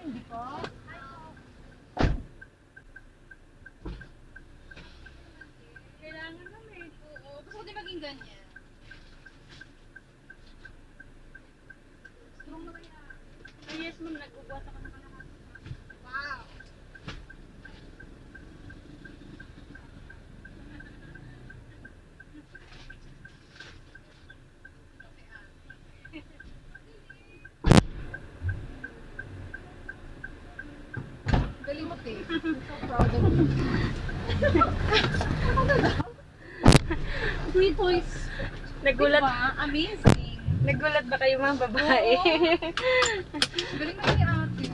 Hindi po. So proud of you. Three points. Nagulat. Diba? Amazing. Nagulat ba kayo mga babae? Galing mo ni ate.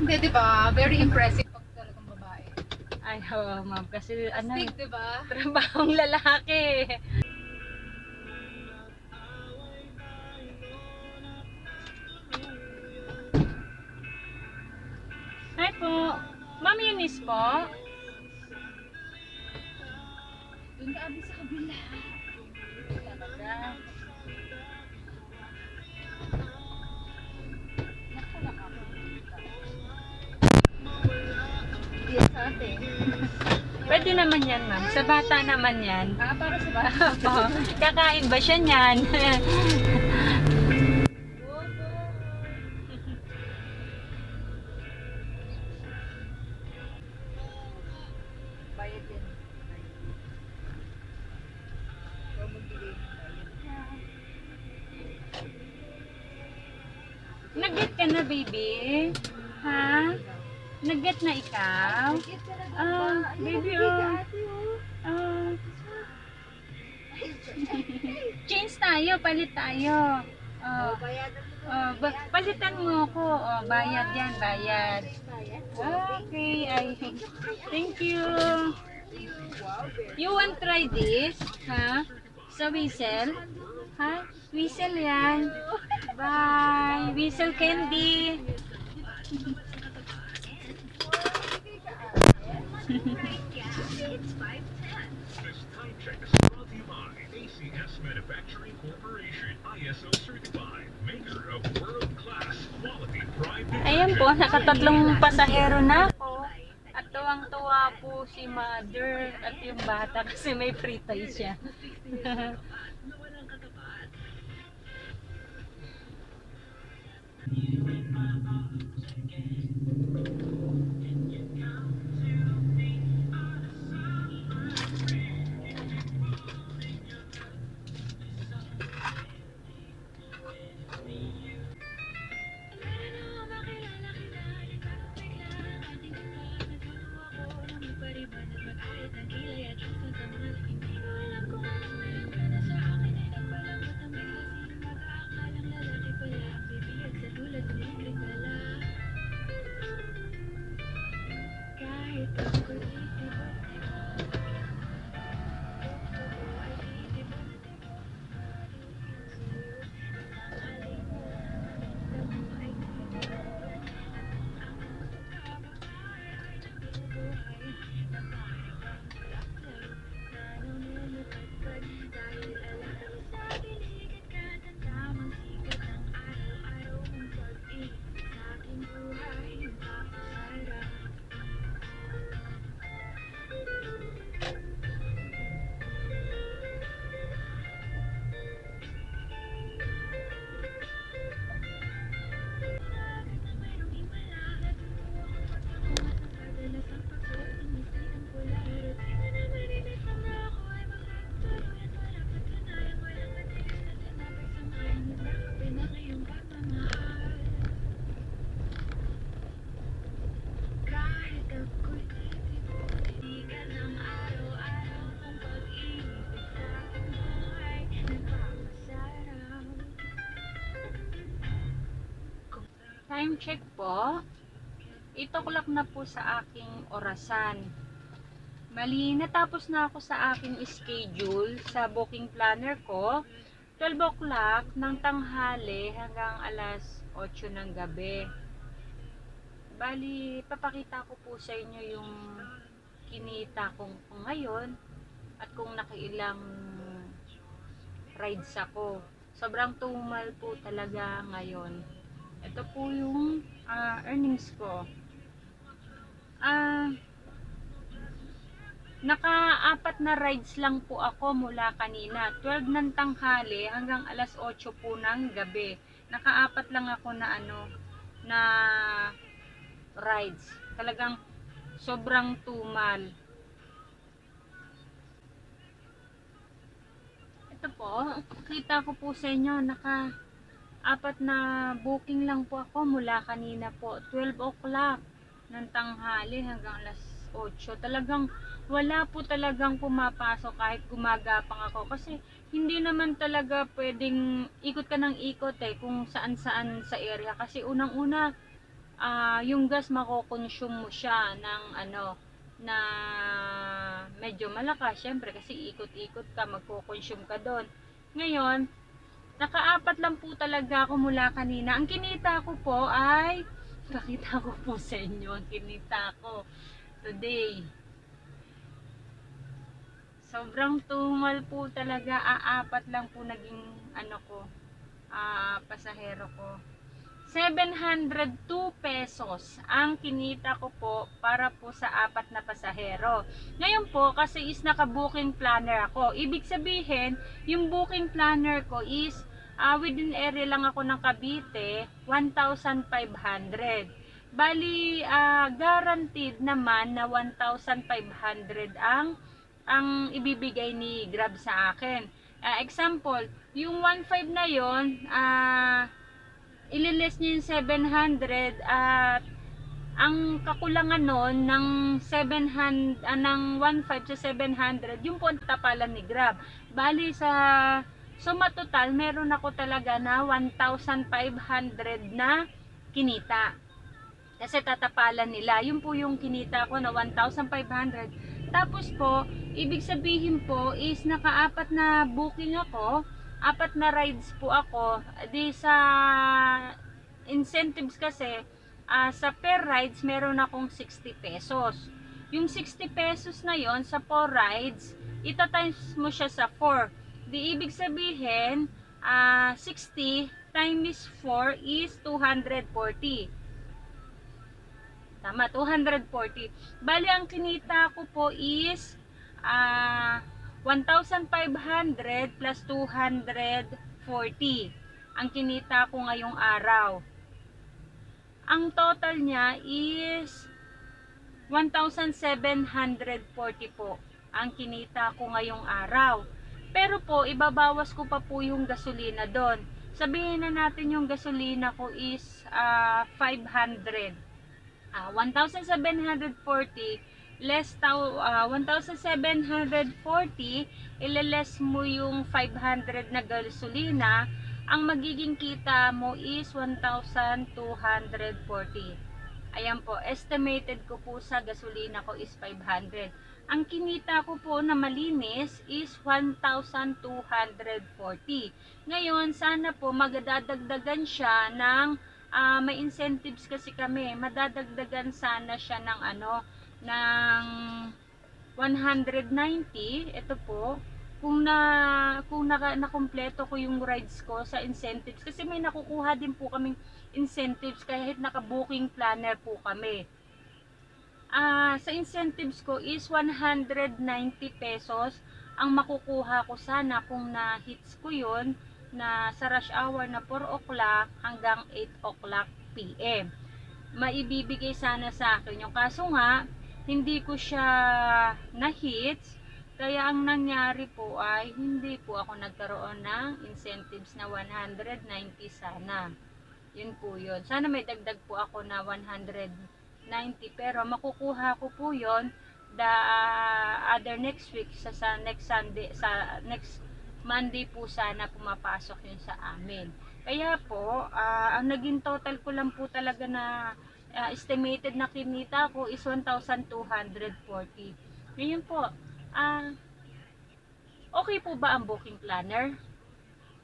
Hindi, di ba? Very impressive pag talagang babae. Ay, oo, ma'am. Kasi ano, di ba? trabahong lalaki. Eunice po. Doon ka abi sa kabila. Talaga. Naku, nakakakita. Yes, ate. Pwede naman yan, ma'am. Sa bata naman yan. Ah, para sa ba? Opo. Kakain ba siya niyan? Nag-get ka na, baby? Ha? Nag-get na ikaw? Ayun, baby, oh. oh. Change tayo, palit tayo. Oh, Oh, oh, palitan mo ako. Oh, bayad yan, bayad. Okay, I thank you. You want try this? Ha? Sa whistle? Ha? Whistle yan. Bye. Whistle candy. ACS Manufacturing Corporation, ISO certified, maker of world-class quality pride. Ayan po, nakatatlong pasahero na ako. At tuwang-tuwa po si mother at yung bata kasi may free tie siya. Time check po. 8 o'clock na po sa aking orasan. Mali, natapos na ako sa aking schedule sa booking planner ko. 12 o'clock ng tanghali hanggang alas 8 ng gabi. Bali, papakita ko po sa inyo yung kinita kong ngayon at kung nakailang rides ako. Sobrang tumal po talaga ngayon. Ito po yung ah, earnings ko. Ah, naka-apat Naka-apat na rides lang po ako mula kanina. 12 ng tanghali hanggang alas 8 po ng gabi. Naka-apat lang ako na ano, na rides. Talagang sobrang tumal. Ito po, kita ko po sa inyo, naka apat na booking lang po ako mula kanina po. 12 o'clock ng tanghali hanggang alas 8. Talagang wala po talagang pumapasok kahit gumagapang ako. Kasi hindi naman talaga pwedeng ikot ka ng ikot eh kung saan saan sa area. Kasi unang-una, ah, yung gas makokonsume mo siya ng ano, na medyo malakas. Syempre kasi ikot-ikot ka, magko-consume ka doon. Ngayon, nakaapat lang po talaga ako mula kanina. Ang kinita ko po ay, pakita ko po sa inyo ang kinita ko today. Sobrang tumal po talaga. Aapat lang po naging ano ko, ah, pasahero ko. 702 pesos ang kinita ko po para po sa apat na pasahero. Ngayon po, kasi is naka-booking planner ako. Ibig sabihin, yung booking planner ko is ah, within area lang ako ng Cavite, 1,500. Bali, ah, guaranteed naman na 1,500 ang ang ibibigay ni Grab sa akin. Ah, example, yung 1,500 na yon, ah ililis niya yung 700 at ang kakulangan nun ng 700 ah, ng 1.5 sa 700 yung po ang tapalan ni Grab. Bali sa suma total meron ako talaga na 1,500 na kinita. Kasi tatapalan nila. Yun po yung kinita ko na 1,500 tapos po ibig sabihin po is nakaapat na booking ako apat na rides po ako. Di sa incentives kasi, ah, sa per rides, meron akong 60 pesos. Yung 60 pesos na yon sa 4 rides, ita-times mo siya sa 4. Di ibig sabihin, ah, 60 times 4 is 240. Tama, 240. Bali, ang kinita ko po is ah 1,500 plus 240 ang kinita ko ngayong araw. Ang total niya is 1,740 po ang kinita ko ngayong araw. Pero po, ibabawas ko pa po yung gasolina doon. Sabihin na natin yung gasolina ko is ah, 500. Ah, 1,740 less tau, ah, 1,740 ileless mo yung 500 na gasolina. Ang magiging kita mo is 1,240 ayan po estimated ko po sa gasolina ko is 500 ang kinita ko po na malinis is 1,240 ngayon sana po magdadagdagan siya ng ah, may incentives kasi kami. Madadagdagan sana siya ng ano ng 190 ito po kung na kung naka, nakompleto ko yung rides ko sa incentives kasi may nakukuha din po kaming incentives kahit naka-booking planner po kami. Ah sa incentives ko is 190 pesos ang makukuha ko sana kung na hits ko yun na sa rush hour na 4 o'clock hanggang 8 o'clock PM maibibigay sana sa akin yung kaso nga hindi ko siya na-hits. Kaya ang nangyari po ay hindi po ako nagkaroon ng incentives na 190 sana. Yun po yun. Sana may dagdag po ako na 190 pero makukuha ko po yun the other next week sa, sa next Sunday sa next Monday po sana pumapasok yun sa amin. Kaya po, ah, ang naging total ko lang po talaga na uh, estimated na kinita ko is 1,240. Ngayon po, ah okay po ba ang booking planner?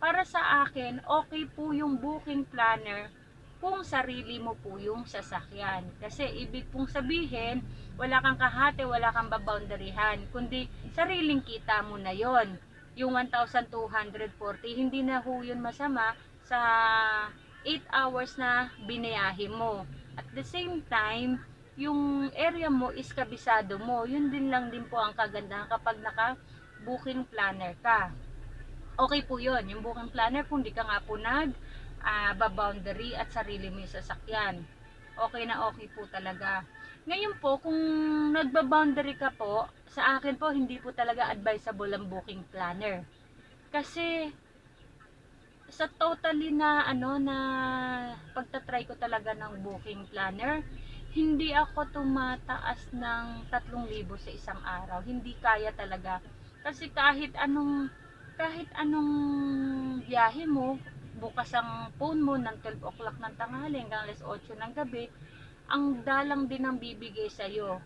Para sa akin, okay po yung booking planner kung sarili mo po yung sasakyan. Kasi ibig pong sabihin, wala kang kahate, wala kang baboundaryhan, kundi sariling kita mo na yon Yung 1,240, hindi na ho yun masama sa 8 hours na binayahe mo. At the same time, yung area mo is kabisado mo. Yun din lang din po ang kagandahan kapag naka booking planner ka. Okay po yun, yung booking planner kung di ka nga po nag ah, ba-boundary at sarili mo yung sasakyan. Okay na okay po talaga. Ngayon po, kung nagba-boundary ka po, sa akin po, hindi po talaga advisable ang booking planner. Kasi, sa totally na, ano, na pagtatry ko talaga ng booking planner, hindi ako tumataas ng 3,000 sa isang araw. Hindi kaya talaga. Kasi kahit anong, kahit anong biyahe mo, bukas ang phone mo ng 12 o'clock ng tanghali hanggang alas 8 ng gabi, ang dalang din ang bibigay sa'yo.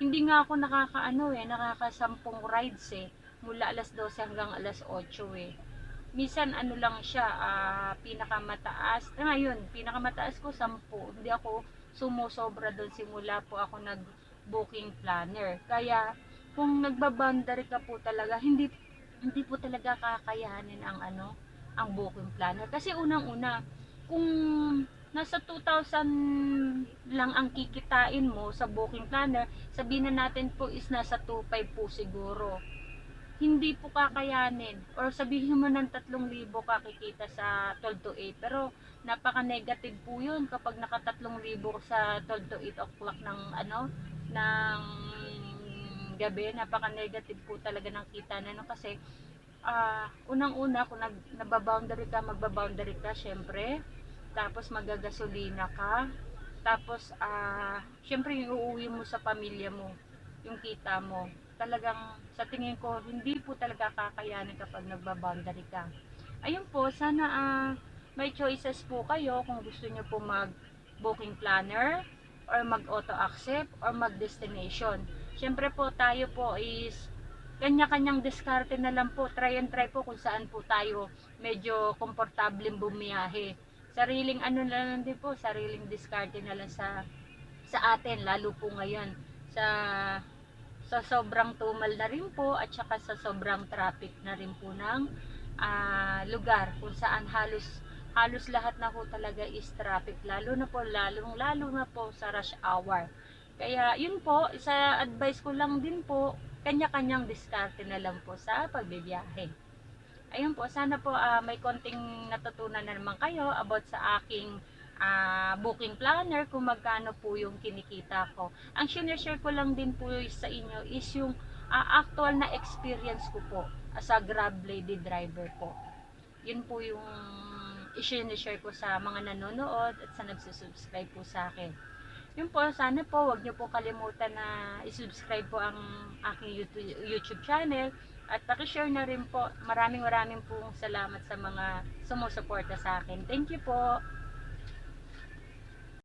Hindi nga ako nakakaano eh, nakakasampung rides eh. Mula alas 12 hanggang alas 8 eh. Minsan ano lang siya, ah, pinakamataas. Ah, Ngayon, pinakamataas ko 10. Hindi ako sumusobra doon simula po ako nag booking planner. Kaya kung nagbaboundary ka po talaga, hindi hindi po talaga kakayanin ang ano, ang booking planner. Kasi unang-una, kung nasa 2,000 lang ang kikitain mo sa booking planner, sabihin na natin po is nasa 2,500 po siguro. Hindi po kakayanin. Or sabihin mo ng 3,000 kakikita sa 12 to 8. Pero napaka-negative po yun kapag naka 3,000 sa 12 to 8 o'clock ng ano, ng gabi. Napaka-negative po talaga ng kita na no? kasi ah unang-una kung nag, nababoundary ka, magbaboundary ka syempre. Tapos magagasolina ka. Tapos ah syempre yung uuwi mo sa pamilya mo, yung kita mo. Talagang sa tingin ko hindi po talaga kakayanin kapag nagbaboundary ka. Ayun po, sana ah may choices po kayo kung gusto niyo po mag booking planner or mag auto accept or mag destination. Syempre po tayo po is kanya-kanyang diskarte na lang po. Try and try po kung saan po tayo medyo komportableng bumiyahe. Sariling ano na lang din po, sariling diskarte na lang sa sa atin, lalo po ngayon sa sa sobrang tumal na rin po at saka sa sobrang traffic na rin po ng ah, lugar kung saan halos halos lahat na po talaga is traffic lalo na po lalong lalo na po sa rush hour. Kaya yun po sa advice ko lang din po kanya-kanyang diskarte na lang po sa pagbibiyahe. Ayun po sana po ah, may konting natutunan na naman kayo about sa aking ah, booking planner kung magkano po yung kinikita ko ang share ko lang din po sa inyo is yung ah, actual na experience ko po as a grab lady driver po yun po yung i-share ko sa mga nanonood at sa nagsusubscribe po sa akin. Yun po, sana po, wag niyo po kalimutan na i-subscribe po ang aking YouTube, YouTube channel at pakishare na rin po. Maraming maraming pong salamat sa mga sumusuporta sa akin. Thank you po.